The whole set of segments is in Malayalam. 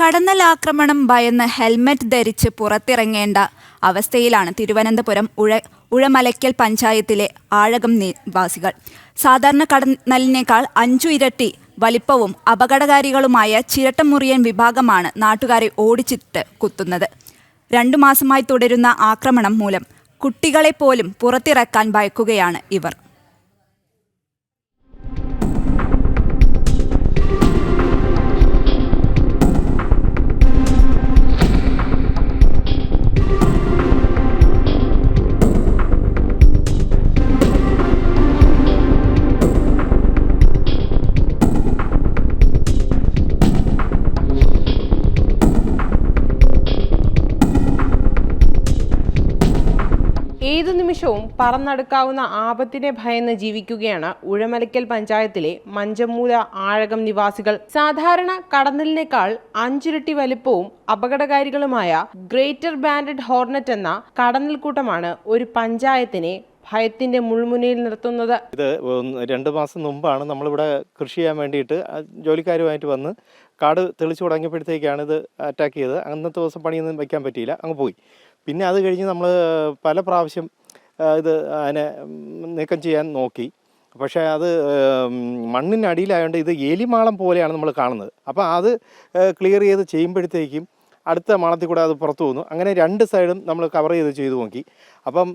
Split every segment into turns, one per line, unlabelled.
കടന്നലാക്രമണം ഭയന്ന് ഹെൽമറ്റ് ധരിച്ച് പുറത്തിറങ്ങേണ്ട അവസ്ഥയിലാണ് തിരുവനന്തപുരം ഉഴ ഉഴമലയ്ക്കൽ പഞ്ചായത്തിലെ ആഴകം നിവാസികൾ. സാധാരണ കടന്നലിനേക്കാൾ അഞ്ചു ഇരട്ടി വലിപ്പവും അപകടകാരികളുമായ ചിരട്ടമുറിയൻ വിഭാഗമാണ് നാട്ടുകാരെ ഓടിച്ചിട്ട് കുത്തുന്നത്. രണ്ടു മാസമായി തുടരുന്ന ആക്രമണം മൂലം കുട്ടികളെ പോലും പുറത്തിറക്കാൻ ഭയക്കുകയാണ് ഇവർ.
ഏതു നിമിഷവും പറന്നടുക്കാവുന്ന ആപത്തിനെ ഭയന്ന് ജീവിക്കുകയാണ് ഉഴമലയ്ക്കൽ പഞ്ചായത്തിലെ മഞ്ചമൂല ആഴകം നിവാസികൾ. സാധാരണ കടന്നലിനേക്കാൾ അഞ്ചിരട്ടി വലിപ്പവും അപകടകാരികളുമായ ഗ്രേറ്റർ ബാൻഡഡ് ഹോർണറ്റ് എന്ന കടന്നൽ കൂട്ടമാണ് ഒരു പഞ്ചായത്തിനെ ഭയത്തിന്റെ മുൾമുനയിൽ നിർത്തുന്നത്.
ഇത് രണ്ടു മാസം മുമ്പാണ് നമ്മളിവിടെ കൃഷി ചെയ്യാൻ വേണ്ടിയിട്ട് ജോലിക്കാരുമായിട്ട് വന്ന് കാട് തെളിച്ചു തുടങ്ങിയപ്പോഴത്തേക്കാണ് ഇത് അറ്റാക്ക് ചെയ്തത്. അന്നത്തെ ദിവസം പണിയൊന്നും വയ്ക്കാൻ പറ്റിയില്ല. അങ്ങ് പോയി. പിന്നെ അത് കഴിഞ്ഞ് നമ്മൾ പല പ്രാവശ്യം ഇത് അതിനെ നീക്കം ചെയ്യാൻ നോക്കി. പക്ഷേ അത് മണ്ണിന്റെ അടിയിലായതുകൊണ്ട് ഇത് എലിമാളം പോലെയാണ് നമ്മൾ കാണുന്നത്. അപ്പോൾ അത് ക്ലിയർ ചെയ്ത് ചെയ്യുമ്പോഴത്തേക്കും അടുത്ത മാളത്തിൽ കൂടെ അത് പുറത്തു വന്നു അങ്ങനെ രണ്ട് സൈഡും നമ്മൾ കവർ ചെയ്ത് ചെയ്തു നോക്കി. അപ്പം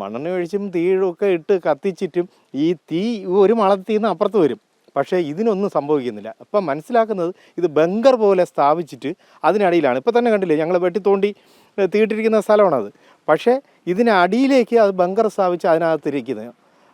മണ്ണെണ്ണ ഒഴിച്ചും തീയൊക്കെ ഇട്ട് കത്തിച്ചിട്ടും ഈ തീ ഒരു മാളത്തിൽ നിന്ന് അപ്പുറത്ത് വരും. പക്ഷേ ഇതിനൊന്നും സംഭവിക്കുന്നില്ല. അപ്പം മനസ്സിലാക്കുന്നത് ഇത് ബങ്കർ പോലെ സ്ഥാപിച്ചിട്ട് അതിനടിയിലാണ്. ഇപ്പം തന്നെ കണ്ടില്ലേ ഞങ്ങൾ വെട്ടി തോണ്ടി തീയിട്ടിരിക്കുന്ന സ്ഥലമാണത്. പക്ഷേ ഇതിനടിയിലേക്ക് അത് ബങ്കർ സ്ഥാപിച്ച് അതിനകത്തിരിക്കുന്നത്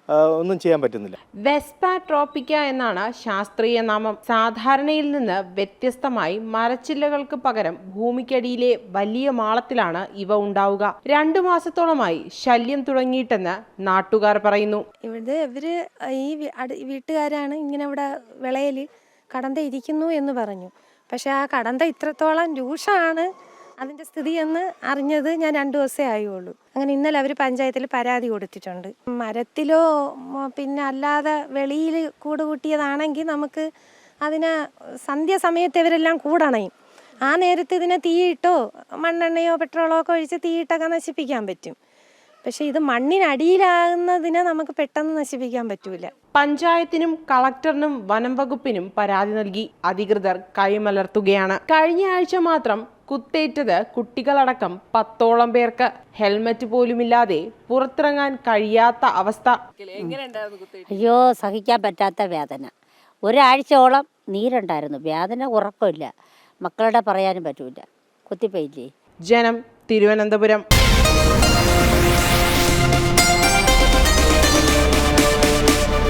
ഒന്നും ചെയ്യാൻ പറ്റുന്നില്ല.
വെസ്പ ട്രോപ്പിക്ക എന്നാണ് ശാസ്ത്രീയ നാമം. സാധാരണയിൽ നിന്ന് വ്യത്യസ്തമായി മരച്ചില്ലകൾക്ക് പകരം ഭൂമിക്കടിയിലെ വലിയ മാളത്തിലാണ് ഇവ ഉണ്ടാവുക. രണ്ടു മാസത്തോളമായി ശല്യം തുടങ്ങിയിട്ടെന്ന് നാട്ടുകാർ പറയുന്നു.
ഇവിടെ ഇവർ ഈ വീട്ടുകാരാണ് ഇങ്ങനെ ഇവിടെ വിളയിൽ കടന്ത ഇരിക്കുന്നു എന്ന് പറഞ്ഞു. പക്ഷെ ആ കടന്ത ഇത്രത്തോളം രൂക്ഷമാണ് അതിന്റെ സ്ഥിതി എന്ന് അറിഞ്ഞത് ഞാൻ രണ്ടു ദിവസമേ ആയുള്ളൂ. അങ്ങനെ ഇന്നലെ അവർ പഞ്ചായത്തിൽ പരാതി കൊടുത്തിട്ടുണ്ട്. മരത്തിലോ പിന്നെ അല്ലാതെ വെളിയിൽ കൂട് കൂട്ടിയതാണെങ്കിൽ നമുക്ക് അതിനെ സന്ധ്യാസമയത്ത് ഇവരെല്ലാം കൂടണയും. ആ നേരത്ത് ഇതിനെ തീയിട്ടോ മണ്ണെണ്ണയോ പെട്രോളോ ഒക്കെ ഒഴിച്ച് തീയിട്ടൊക്കെ നശിപ്പിക്കാൻ പറ്റും. പക്ഷേ ഇത് മണ്ണിനടിയിലാകുന്നതിനെ നമുക്ക് പെട്ടെന്ന് നശിപ്പിക്കാൻ പറ്റൂല.
പഞ്ചായത്തിനും കളക്ടറിനും വനം വകുപ്പിനും പരാതി നൽകി അധികൃതർ കൈമലർത്തുകയാണ്. കഴിഞ്ഞ ആഴ്ച മാത്രം കുത്തേറ്റത് കുട്ടികളടക്കം പത്തോളം പേർക്ക് ഹെൽമറ്റ് പോലുമില്ലാതെ പുറത്തിറങ്ങാൻ കഴിയാത്ത അവസ്ഥ.
അയ്യോ സഹിക്കാൻ പറ്റാത്ത വേദന. ഒരാഴ്ചയോളം നീരുണ്ടായിരുന്നു. വേദന ഉറക്കമില്ല മക്കളുടെ പറയാനും പറ്റൂല. കുത്തിപ്പയില്ലേ?
ജനം തിരുവനന്തപുരം.